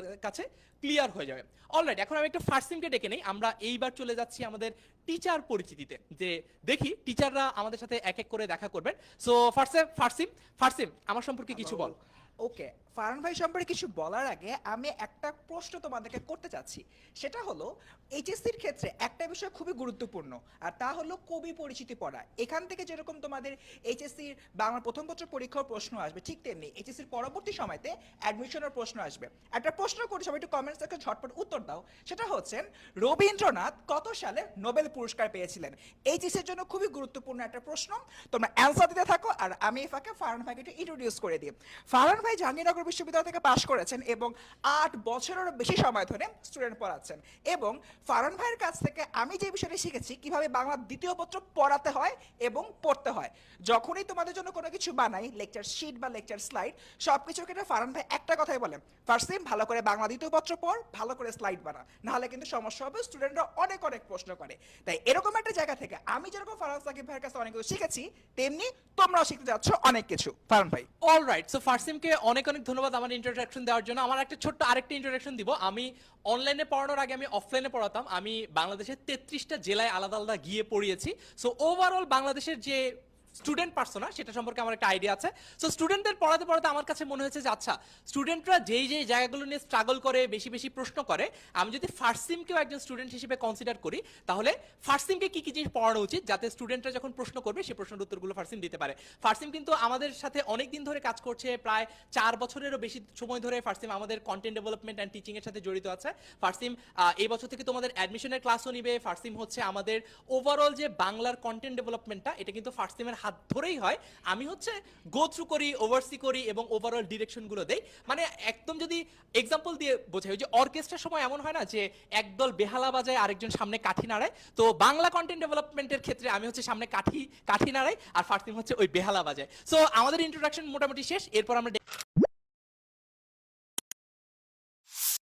আপনাদের কাছে ক্লিয়ার হয়ে যাবে। অলরাইট এখন আমি একটা ফার্স্ট সিমকে ডেকে নেই। আমরা এইবার চলে যাচ্ছি আমাদের টিচার পরিচিতিতে। যে দেখি টিচাররা আমাদের সাথে এক এক করে দেখা করবেন। সো ফার্স্ট ফার্সিম ফার্সিম আমার সম্পর্কে কিছু বল। ওকে ফারহান ভাই সম্পর্কে কিছু বলার আগে আমি একটা প্রশ্ন তোমাদেরকে করতে চাচ্ছি। সেটা হলো এইচএসসির ক্ষেত্রে একটা বিষয় খুবই গুরুত্বপূর্ণ, আর তা হলো কবি পরিচিতি পড়া। এখান থেকে যেরকম তোমাদের এইচএসসির বাংলা প্রথম পত্র পরীক্ষার প্রশ্ন আসবে, ঠিক তেমনি এইচএসসির পরবর্তী সময়তে অ্যাডমিশনের প্রশ্ন আসবে। একটা প্রশ্ন করি সবাই, একটু কমেন্টস থেকে ঝটপট উত্তর দাও। সেটা হচ্ছে, রবীন্দ্রনাথ কত সালে নোবেল পুরস্কার পেয়েছিলেন? এইচএসসির জন্য খুবই গুরুত্বপূর্ণ একটা প্রশ্ন। তোমরা অ্যান্সার দিতে থাকো, আর আমি এই ফাঁকে ফারহান ভাইকে একটু ইন্ট্রোডিউস করে দিই। ফারহান ভাই জাহাঙ্গীরনগর বিশ্ববিদ্যালয় থেকে পাশ করেছেন এবং আট বছরেরও বেশি সময় ধরে স্টুডেন্ট পড়াচ্ছেন। এবং ফারহান ভাইয়ের কাছ থেকে আমি যে বিষয়টা শিখেছি, কীভাবে বাংলা দ্বিতীয় পত্র পড়াতে হয় এবং পড়তে হয়। যখনই তোমাদের জন্য কোনো কিছু বানাই লেকচার শিট বা লেকচার স্লাইড সব কিছুর ক্ষেত্রে ফারহান ভাই একটা কথাই বলেন ফার্স্ট ভালো করে বাংলা দ্বিতীয় পত্র পড়, ভালো করে স্লাইড বানা। নাহলে কিন্তু সমস্যা হবে স্টুডেন্টরা অনেক অনেক প্রশ্ন করে। তাই এরকম একটা জায়গা থেকে আমি যেরকম ফারহান সাকিব ভাইয়ের কাছে অনেক কিছু শিখেছি, তেমনি তোমরাও শিখতে যাচ্ছ অনেক কিছু। ফারহান ভাই। অল অলরাইট সো ফার্সিমকে অনেক অনেক ধন্যবাদ আমার ইন্ট্রোডাকশন দেওয়ার জন্য। আমার একটা ছোট্ট আরেকটা ইন্ট্রোডাকশন দিব। আমি অনলাইনে পড়ানোর আগে আমি অফলাইনে পড়াতাম। আমি বাংলাদেশের তেত্রিশটা জেলায় আলাদা আলাদা গিয়ে পড়িয়েছি। সো ওভারঅল বাংলাদেশের যে স্টুডেন্ট পার্সোনা, সেটা সম্পর্কে আমার একটা আইডিয়া আছে। সো স্টুডেন্টদের পড়াতে পড়াতে আমার কাছে মনে হয়েছে যে আচ্ছা স্টুডেন্টরা যেই যেই জায়গাগুলো নিয়ে স্ট্রাগল করে, বেশি বেশি প্রশ্ন করে, আমি যদি ফার্স্ট সিমকেও একজন স্টুডেন্ট হিসেবে কনসিডার করি, তাহলে ফার্স্ট সিমকে কি কি জিনিস পড়ানো উচিত যাতে স্টুডেন্টরা যখন প্রশ্ন করবে সেই প্রশ্নের উত্তরগুলো ফার্স্ট সিম দিতে পারে। ফার্স্ট সিম কিন্তু আমাদের সাথে অনেক দিন ধরে কাজ করছে, প্রায় চার বছরেরও বেশি সময় ধরে ফার্স্ট সিম আমাদের কন্টেন্ট ডেভেলপমেন্ট অ্যান্ড টিচিং এর সাথে জড়িত আছে। ফার্স্ট সিম এই বছর থেকে তোমাদের অ্যাডমিশনের ক্লাসও নিবে। ফার্স্ট সিম হচ্ছে আমাদের ওভারঅল যে বাংলার কন্টেন্ট ডেভেলপমেন্টটা এটা কিন্তু ফার্স্ট সিমের হাত ধরেই হয়। আমি হচ্ছে গো থ্রু করি ওভারসি করি এবং ওভারঅল ডিরেকশনগুলো দেই। মানে একদম যদি এক্সাম্পল দিয়ে বোঝাই যে অর্কেস্ট্রার সময় এমন হয় না যে একদল বেহালা বাজায় আরেকজন সামনে কাঠি নাড়ায়। তো বাংলা কন্টেন্ট ডেভেলপমেন্টের ক্ষেত্রে আমি হচ্ছে সামনে কাঠি কাঠি নাড়াই আর ফার্স্ট হচ্ছে ওই বেহালা বাজায়। সো আমাদের ইন্ট্রোডাকশন মোটামুটি শেষ, এরপর আমরা